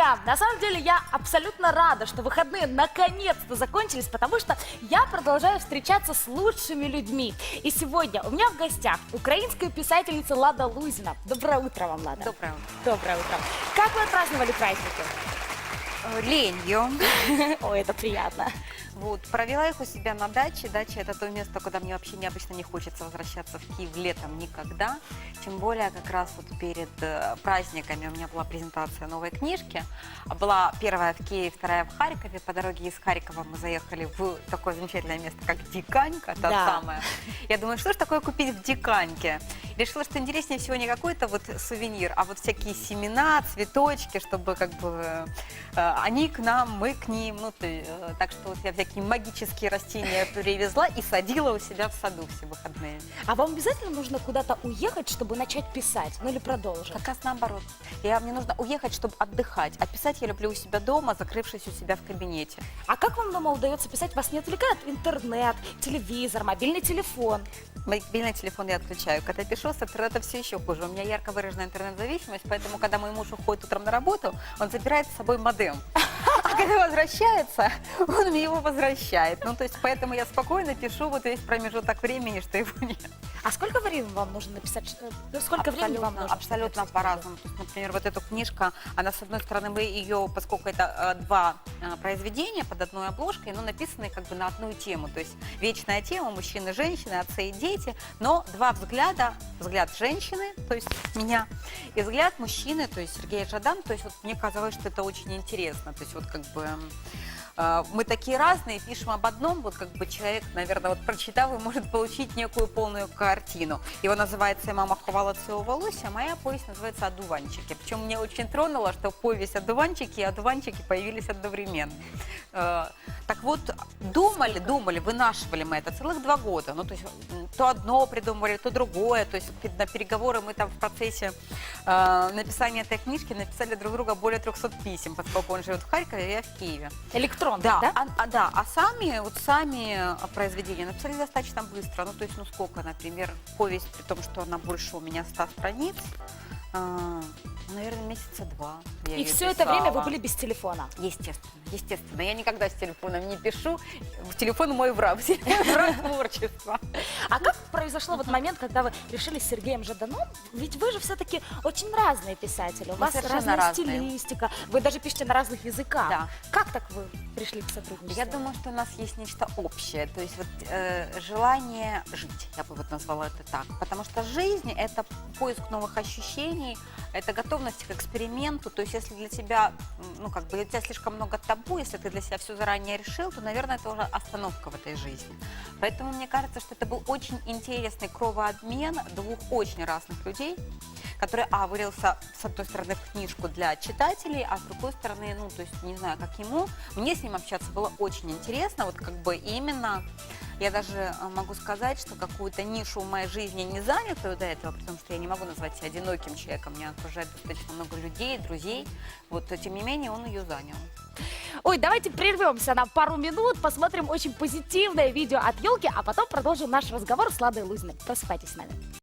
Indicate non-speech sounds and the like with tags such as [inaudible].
Друзья, на самом деле я абсолютно рада, что выходные наконец-то закончились, потому что я продолжаю встречаться с лучшими людьми. И сегодня у меня в гостях украинская писательница Лада Лузина. Доброе утро вам, Лада. Доброе утро. Доброе утро. Как вы отпраздновали праздники? Ленью. [laughs] Ой, это приятно. Вот, провела их у себя на даче. Дача это то место, куда мне вообще необычно не хочется возвращаться в Киев летом никогда. Тем более как раз вот перед э, праздниками у меня была презентация новой книжки. Была первая в Киеве, вторая в Харькове. По дороге из Харькова мы заехали в такое замечательное место, как Диканька, та Да. самая. Я думаю, что же такое купить в Диканьке? Решила, что интереснее всего не какой-то вот сувенир, а вот всякие семена, цветочки, чтобы как бы э, они к нам, мы к ним. Ну, ты, э, так что вот я всякие магические растения привезла и садила у себя в саду все выходные. А вам обязательно нужно куда-то уехать, чтобы начать писать? Ну или продолжить? Как раз наоборот. Я, мне нужно уехать, чтобы отдыхать. А писать я люблю у себя дома, закрывшись у себя в кабинете. А как вам дома удается писать? Вас не отвлекает интернет, телевизор, мобильный телефон? Мобильный телефон я отключаю. Когда пишу, с интернетом все еще хуже. У меня ярко выраженная интернет-зависимость, поэтому, когда мой муж уходит утром на работу, он забирает с собой модем. А когда возвращается, он мне его возвращает. Ну, то есть, поэтому я спокойно пишу вот весь промежуток времени, что его нет. А сколько времени вам нужно написать? ну, Сколько времени вам нужно? Абсолютно написать по-разному. То есть, например, вот эта книжка, она, с одной стороны, мы ее, поскольку это э, два э, произведения под одной обложкой, но написаны как бы на одну тему. То есть вечная тема мужчины, женщины, отцы и дети, но два взгляда. Взгляд женщины, то есть меня, и взгляд мужчины, то есть Сергея Жадан. То есть вот мне казалось, что это очень интересно. То есть вот как бы... э, Мы такие разные, пишем об одном, вот как бы человек, наверное, вот прочитав, и может получить некую полную картину. Его называется «Мама ховала целого волосся», а моя повесть называется «Одуванчики». Причем меня очень тронуло, что повесть «Одуванчики» и «Одуванчики» появились одновременно. Э, Так вот, думали, думали, вынашивали мы это целых два года. Ну, то есть то одно придумывали, то другое. То есть на переговоры мы там в процессе э, написания этой книжки написали друг друга более 300 писем, поскольку он живет в Харькове, а я в Киеве. Электронный, Да, да? А, а, да, а сами, вот сами а, произведения написали достаточно быстро. Ну, то есть, ну, сколько, например, повесть, при том, что она больше у меня 100 страниц, а, наверное, месяца два. я И все это время вы писала. были без телефона. Естественно, естественно. Я никогда с телефоном не пишу. Телефон мой враг, [laughs] враг творчества. А как произошел вот момент, когда вы решили с Сергеем Жаданом? Ведь вы же все-таки очень разные писатели. У вас разная разные. стилистика. Вы даже пишете на разных языках. Да. Как так вы пришли к сотрудничеству? Я думаю, что у нас есть нечто общее, то есть вот э, желание жить, я бы вот назвала это так, потому что жизнь это поиск новых ощущений, это готовность к эксперименту, то есть если для тебя, ну как бы для тебя слишком много табу, если ты для себя все заранее решил, то, наверное, это уже остановка в этой жизни. Поэтому мне кажется, что это был очень интересный кровообмен двух очень разных людей, который, а, вылился, с одной стороны, в книжку для читателей, а с другой стороны, ну, то есть, не знаю, как ему, мне с ним общаться было очень интересно, вот как бы именно, я даже а, могу сказать, что какую-то нишу в моей жизни не занятую до этого, потому что я не могу назвать себя одиноким человеком, меня окружает достаточно много людей, друзей, вот, а тем не менее, он ее занял. Ой, давайте прервемся на пару минут, посмотрим очень позитивное видео от елки, а потом продолжим наш разговор с Ладой Лузиной. Просыпайтесь с нами.